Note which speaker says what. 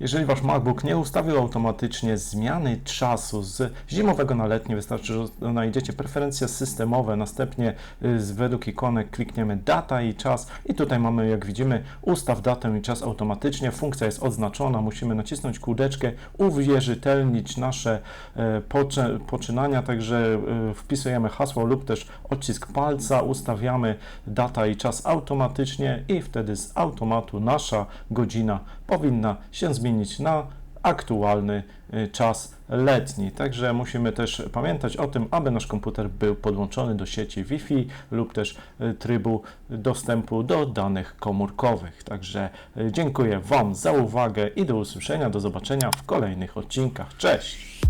Speaker 1: Jeżeli Wasz MacBook nie ustawił automatycznie zmiany czasu z zimowego na letni, wystarczy, że znajdziecie preferencje systemowe, następnie y, według ikonek klikniemy data i czas. I tutaj mamy, jak widzimy, ustaw datę i czas automatycznie. Funkcja jest odznaczona, musimy nacisnąć kółdeczkę, uwierzytelnić nasze e, poczy, poczynania, także e, wpisujemy hasło lub też odcisk palca, ustawiamy data i czas automatycznie i wtedy z automatu nasza godzina powinna się zmienić na aktualny y, czas letni. Także musimy też pamiętać o tym, aby nasz komputer był podłączony do sieci Wi-Fi lub też y, trybu dostępu do danych komórkowych. Także y, dziękuję Wam za uwagę i do usłyszenia, do zobaczenia w kolejnych odcinkach. Cześć!